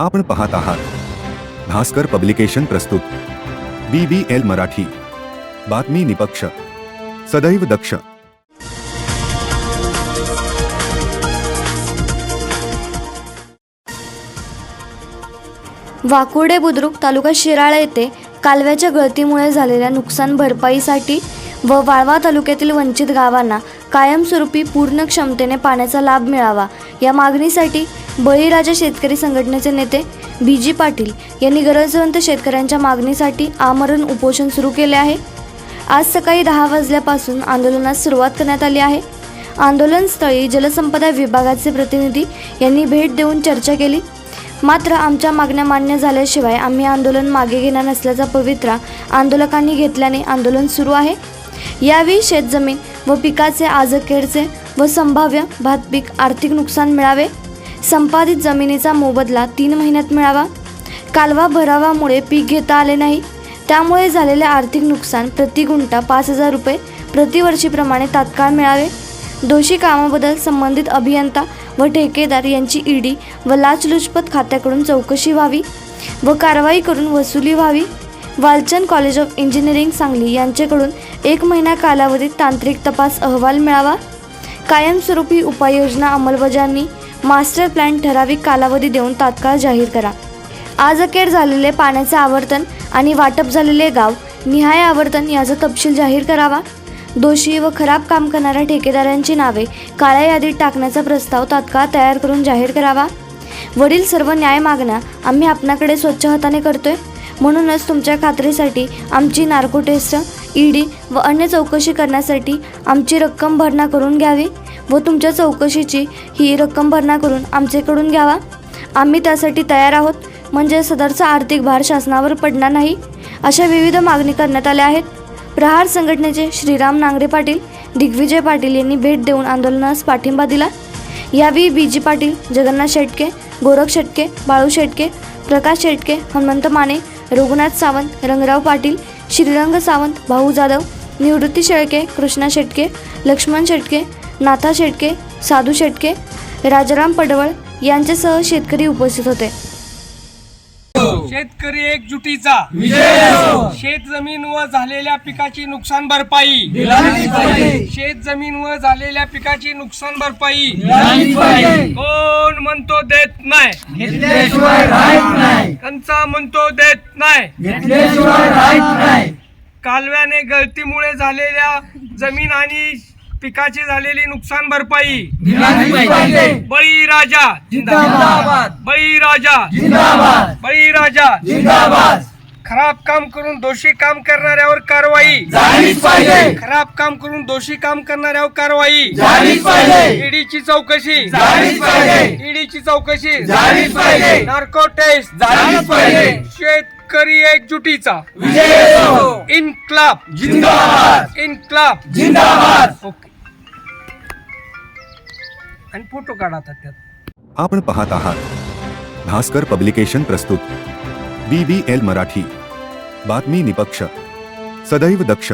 आपण पाहत आहात. भास्कर पब्लिकेशन प्रस्तुत. B B L Marathi. बातमी निपक्ष. सदैव दक्ष. वाकुर्डे बुद्रुक तालुका शिराळा येथे कालव्याच्या गळतीमुळे झालेल्या नुकसान भरपाईसाठी व वाळवा तालुक्यातील वंचित गावांना कायमस्वरूपी पूर्ण क्षमतेने पाण्याचा लाभ मिळावा या मागणीसाठी बळीराजा शेतकरी संघटनेचे नेते बी जी पाटील यांनी गरजवंत शेतकऱ्यांच्या मागणीसाठी आमरण उपोषण सुरू केले आहे. आज सकाळी दहा वाजल्यापासून आंदोलनास सुरुवात करण्यात आली आहे. आंदोलनस्थळी जलसंपदा विभागाचे प्रतिनिधी यांनी भेट देऊन चर्चा केली. मात्र आमच्या मागण्या मान्य झाल्याशिवाय आम्ही आंदोलन मागे घेणार नसल्याचा पवित्रा आंदोलकांनी घेतल्याने आंदोलन सुरू आहे. यावेळी शेतजमीन व पिकाचे आजखेडचे व संभाव्य भातपीक आर्थिक नुकसान मिळावे. संपादित जमिनीचा मोबदला तीन महिन्यात मिळावा. कालवा भरावामुळे पीक घेता आले नाही. त्यामुळे झालेले आर्थिक नुकसान प्रति गुंठा पाच हजार रुपये प्रतिवर्षीप्रमाणे तात्काळ मिळावे. दोषी कामाबद्दल संबंधित अभियंता व ठेकेदार यांची ईडी व लाचलुचपत खात्याकडून चौकशी व्हावी व कारवाई करून वसुली व्हावी. Walchand college of engineering Sangli यांच्याकडून एक महिना कालावधीत तांत्रिक तपास अहवाल मिळावा. कायमस्वरूपी उपाययोजना अंमलबजावणी मास्टर प्लॅन ठराविक कालावधी देऊन तात्काळ जाहीर करा. आज अखेर झालेले पाण्याचे आवर्तन आणि वाटप झालेले गाव निहाय आवर्तन याचा तपशील जाहीर करावा. दोषी व खराब काम करणाऱ्या ठेकेदारांची नावे काळ्या यादीत टाकण्याचा प्रस्ताव तात्काळ तयार करून जाहीर करावा. वडील सर्व न्याय मागण्या आम्ही आपणाकडे स्वच्छ हाताने करतोय. म्हणूनच तुमच्या खात्रीसाठी आमची नार्को टेस्ट ईडी व अन्य चौकशी करण्यासाठी आमची रक्कम भरणा करून घ्यावी व तुमच्या चौकशीची ही रक्कम भरणा करून आमच्याकडून घ्यावा. आम्ही त्यासाठी तयार आहोत. म्हणजे सदरचा आर्थिक भार शासनावर पडणार नाही अशा विविध मागणी करण्यात आल्या आहेत. प्रहार संघटनेचे श्रीराम नांगरे पाटील दिग्विजय पाटील यांनी भेट देऊन आंदोलनास पाठिंबा दिला. यावेळी बी जी पाटील जगन्नाथ शेटके गोरख शेटके बाळू शेटके प्रकाश शेटके हनुमंत माने रघुनाथ सावंत रंगराव पाटील श्रीरंग सावंत भाऊ जाधव निवृत्ती शेळके कृष्णा शेटके लक्ष्मण शेटके नाथा शेटके साधू शेटके राजाराम पडवळ यांच्यासह शेतकरी उपस्थित होते. शेतकरी एकजुटीचा. शेत जमीन व झालेल्या पिकाची नुकसान भरपाई. शेत जमीन व झालेल्या पिकाची नुकसान भरपाई. कोण म्हणतो देत नाही? कंचा म्हणतो देत नाही. कालव्याने गळतीमुळे झालेल्या जमीन आणि पिकाची झालेली नुकसान भरपाई. बळी राजा. जिंदाबाद. बळी राजा. जिंदाबाद. बळी राजा. जिंदाबाद. खराब काम करून दोषी काम करणाऱ्यावर कारवाई. झालीच पाहिजे. खराब काम करून दोषी काम करणाऱ्यावर कारवाई. झालीच पाहिजे. ईडीची चौकशी. झालीच पाहिजे. ईडीची चौकशी. झालीच पाहिजे. Narco test. झालीच पाहिजे. शेतकरी एकजुटीचा. विजय असो. इन्क्लाब. जिंदाबाद. इन्क्लाब. जिंदाबाद. ओके. आणि फोटो काढतात त्यात. आपण पाहत आहात. भास्कर पब्लिकेशन प्रस्तुत. B B L Marathi. बातमी निपक्ष. सदैव दक्ष.